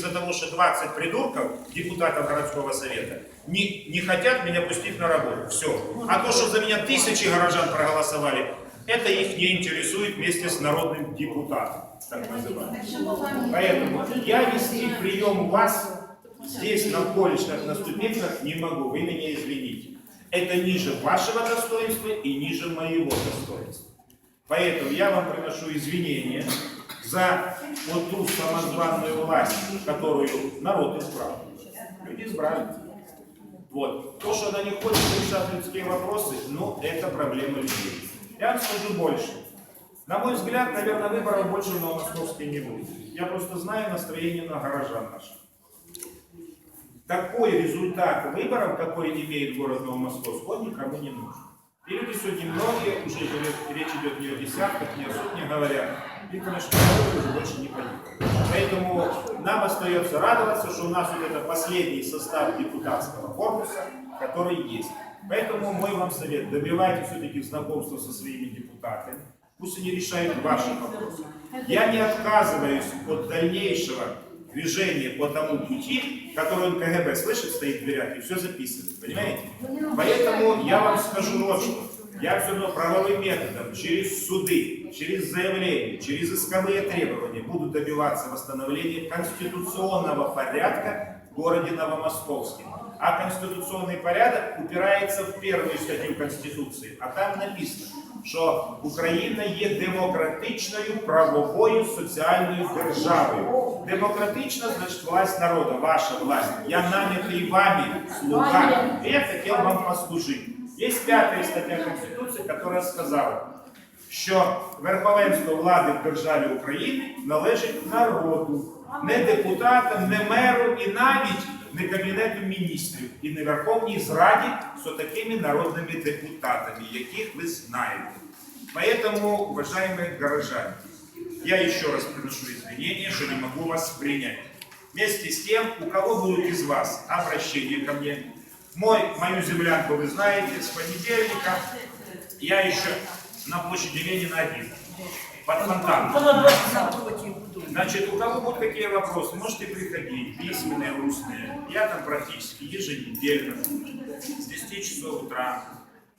из-за того, что 20 придурков, депутатов городского совета, не, не хотят меня пустить на работу. Все. А то, что за меня тысячи горожан проголосовали, это их не интересует вместе с народным депутатом, так называемым. Поэтому я вести прием вас здесь на колледжах, на ступеньках не могу, вы меня извините. Это ниже вашего достоинства и ниже моего достоинства. Поэтому я вам приношу извинения за вот ту самозванную власть, которую народ избрал. Люди избрали. Вот. То, что она не хочет решать людские вопросы, ну, это проблема людей. Я вам скажу больше. На мой взгляд, наверное, выборов больше в Новомосковске не будет. Я просто знаю настроение на горожан наших. Такой результат выборов, какой имеет город Новомосковск, он никому не нужен. Сегодня многие, уже речь идет не о десятках, не о сотнях говорят, и, конечно, уже больше не пойдет. Поэтому нам остается радоваться, что у нас вот это последний состав депутатского корпуса, который есть. Поэтому мой вам совет, добивайте все-таки знакомства со своими депутатами, пусть они решают ваши вопросы. Я не отказываюсь от дальнейшего движения по тому пути, который КГБ слышит, стоит в дверях и все записывает, понимаете? Поэтому я вам скажу вот что. Я все равно правовым методом, через суды, через заявления, через исковые требования буду добиваться восстановления конституционного порядка в городе Новомосковске. А конституционный порядок упирается в первую статью Конституции, а там написано, що Україна є демократичною правовою соціальною державою. Демократична значить власть народа, ваша власть. Я нанятий вами, слуга. И я хотел вам послужить. Есть пятая стаття Конституції, яка сказала, що верховенство влади в державі України належить народу, не депутатам, не меру і навіть не кабінету міністрів і не Верховній Зраді з такими народними депутатами, яких ви знаєте. Поэтому, уважаемые горожане, я еще раз приношу извинения, что не могу вас принять. Вместе с тем, у кого будут из вас обращения ко мне, мой, мою землянку вы знаете, с понедельника я еще на площади Ленина один, под фонтаном. Значит, у кого будут какие вопросы, можете приходить, письменные, устные. Я там практически еженедельно с 10 часов утра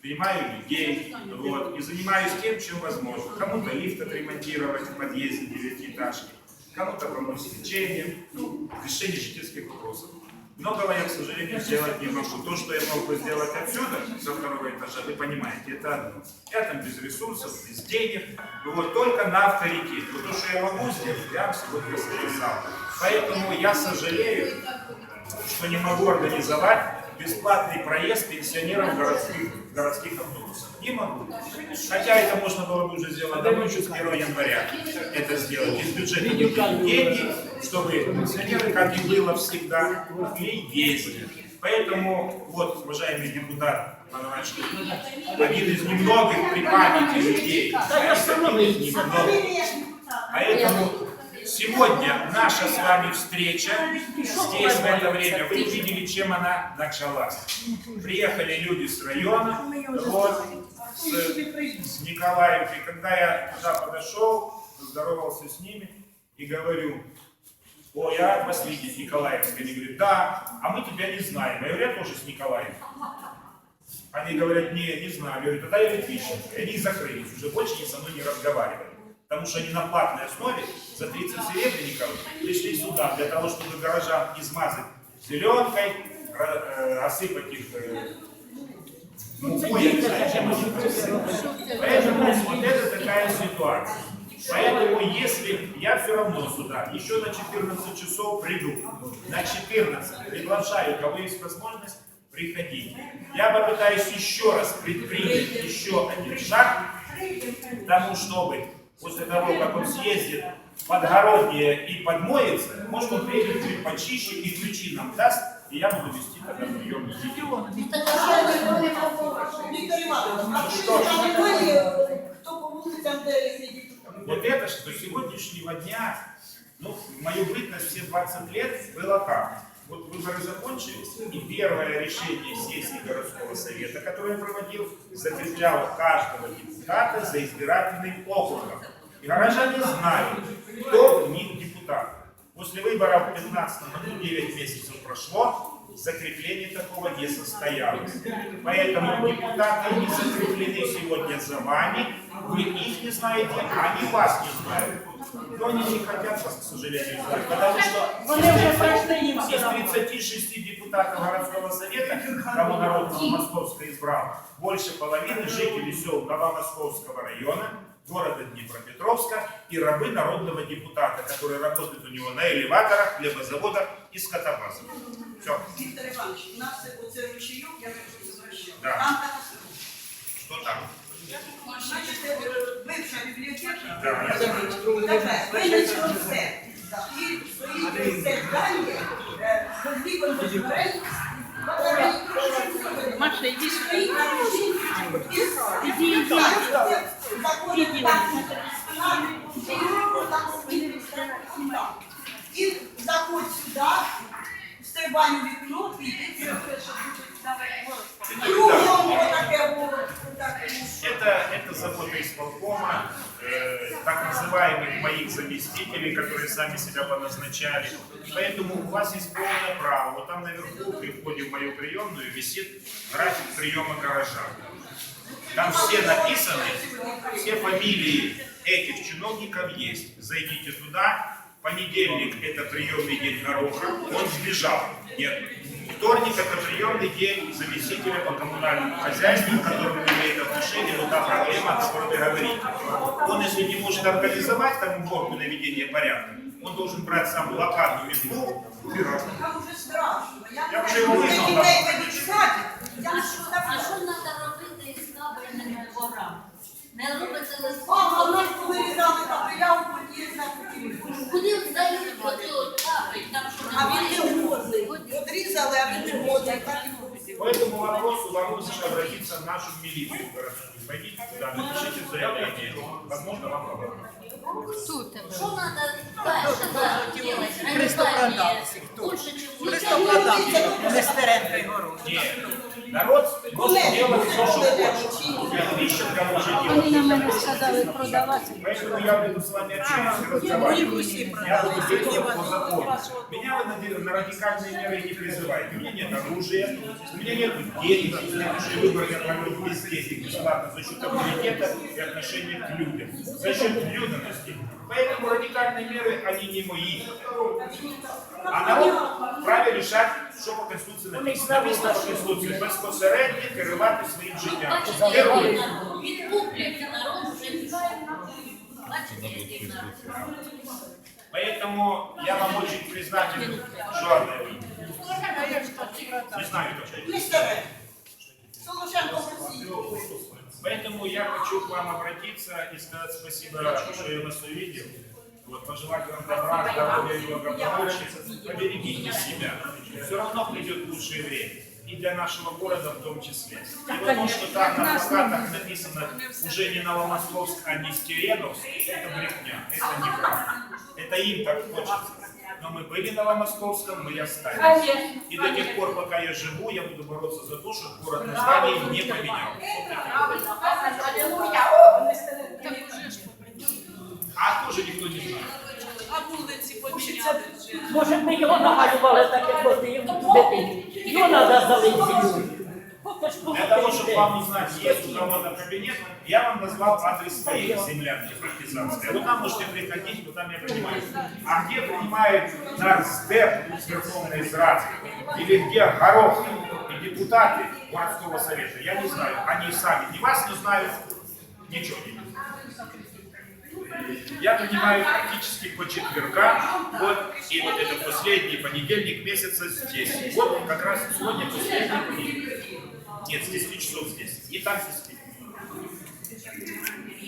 принимаю людей вот, и занимаюсь тем, чем возможно. Кому-то лифт отремонтировать в подъезде девятиэтажки, кому-то помочь с лечением, ну, решение житейских вопросов. Многого я, к сожалению, сделать не могу. То, что я мог бы сделать отсюда, со второго этажа, вы понимаете, это одно. Я там без ресурсов, без денег, вот только на авторитет. Вот то, что я могу сделать, я сегодня сказал. Поэтому я сожалею, что не могу организовать бесплатный проезд пенсионерам городских, городских автобусов. Не могу. Хотя это можно было бы уже сделать давно, еще с 1 января это сделать. Из бюджета деньги, чтобы пенсионеры, как и было всегда, могли ездить. Поэтому, вот, уважаемый депутат Мановачный, один из немногих при памяти людей, знаете, из немногих. Поэтому сегодня наша с вами встреча здесь в это время, вы увидели, чем она началась. Приехали люди с района, вот, с, с Николаевки. Когда я туда подошел, здоровался с ними и говорю, о, я рад вас видеть, Николаевская. Они говорят, да, а мы тебя не знаем. Я говорю, я тоже с Николаевки. Они говорят, не, не знаю. Я говорю, тогда я Литвищенко. И они закрылись, уже больше ни со мной не разговаривали. Потому что они на платной основе за 30 серебряников пришли сюда для того, чтобы горожан измазать зеленкой, э, осыпать их э, мукой, я не знаю, чем они. Поэтому вот это такая ситуация. Поэтому если я все равно сюда еще на 14 часов приду, на 14 приглашаю, у кого есть возможность, приходить. Я попытаюсь еще раз предпринять еще один шаг к тому, чтобы после того, как он съездит в подгороднее и подмоется, может он приедет чуть почище и ключи нам даст, и я буду вести тогда прием людей. Віктор Іванович, а Що ж? ви знали, хто по сидить? Вот это до сегодняшнего дня, ну, мою бытность все 20 лет было как? Вот выборы закончились, и первое решение сессии городского совета, которое я проводил, закрепляло каждого депутата за избирательным округом. И горожане знали, кто в них депутат. После выборов в 15 году 9 месяцев прошло, закрепление такого не состоялось. Поэтому депутаты не закреплены сегодня за вами, вы их не знаете, а они вас не знают. Но они не хотят вас, к сожалению, знать, потому что Вони вже пройшли їм все из равно. 36 депутатов городского совета, кого народ Московска избрал, больше половины жителей сел Новомосковского района, города Днепропетровска и рабы народного депутата, которые работают у него на элеваторах, хлебозаводах и скотобазах. Все. Віктор Іванович, у нас оце ручейок, я знаю. Тепер винесло все. Да. І свої все дані, е, з вікон розбирають, батареї трошки Маша, іди сюди. стоїть на руші. Іди, іди. Заходить так, і заходь сюди, стрибай у вікно, і йди Кругом отаке було, отаке. Это, это забота исполкома, э, так называемых моих заместителей, которые сами себя поназначали. Поэтому у вас есть полное право. Вот там наверху, при входе в мою приемную, висит график приема горожан. Там все написаны, все фамилии этих чиновников есть. Зайдите туда. Понедельник это приемный день Гороха. Он сбежал. Нет. Вторник это приемный день заместителя по коммунальному хозяйству, к которому имеет отношение вот та проблема, о которой вы говорите. Он, если не может организовать там уборку наведение порядка, он должен брать сам лопату метлу, убирать. Там уже страшно. Я вже його визнав, Я да. дітей відсадять. Я А не що, а що треба робити з кабельними дворами? Не робите Мама, у нас лист. повирізали капеля у под'їздах. Куди здають оцю кабель? Там що А він немає? не годний. 11 to 14. Поэтому вопросу вам лучше обратиться в нашу милицию городскую. Пойдите туда, напишите заявление, возможно, вам помогут. Кто там? Что надо дальше да, делать? Христопродавцы. Кто? Христопродавцы. Нет. Народ просто делает то, что хочет. Мищенко может делать. На меня сказали продавать. Поэтому я буду с вами общаться разговаривать. Я буду действовать по закону. Меня вы на радикальные меры не призываете. У меня нет оружия. У меня нет денег. Следующий выбор я проведу без денег, бесплатно за счет авторитета и отношения к людям. За счет людяности. Поэтому радикальные меры, они не мои. А народ вправе решать, що по Конституції написано. Написано по Конституції безпосередньо керувати своїм життям. Бачите, Керуйте. який народ? Відкупляться народ вже пішов. Бачите, який народ? Поэтому я вам очень признателен, Жорна. Не знаю, кто. Містере, Солошенко Росії. Поэтому я хочу к вам обратиться и сказать спасибо, что я вас увидел. Вот, пожелать вам добра, здоровья и благополучия. Поберегите себя. Все равно придет лучшее время. И для нашего города в том числе. И вот то, что там на плакатах написано уже не Новомосковск, а Нестереновск, это брехня, это неправда. Это им так хочется. Но мы были в Новомосковском, мы и остались. И до тех пор, пока я живу, я буду бороться за то, чтобы город название не поменял. А тоже никто не знает. Може, ми його намалювали так, як хотів дитині. Його треба залити зеленою. Поки ж Для того, чтобы вам узнать, есть у кого на кабинет, я вам назвал адрес своей землянки. Вы там можете приходить, вы там я принимаю. А где принимает Нарсдеп с Верховной Израиля? Или где Горох и депутаты городского совета? Я не знаю. Они сами ни вас не знают, ничего не знают. Я принимаю практически по четвергам, вот, и вот это последний понедельник месяца здесь. Вот как раз сегодня последний понедельник. Нет, с 10 часов здесь. И так здесь.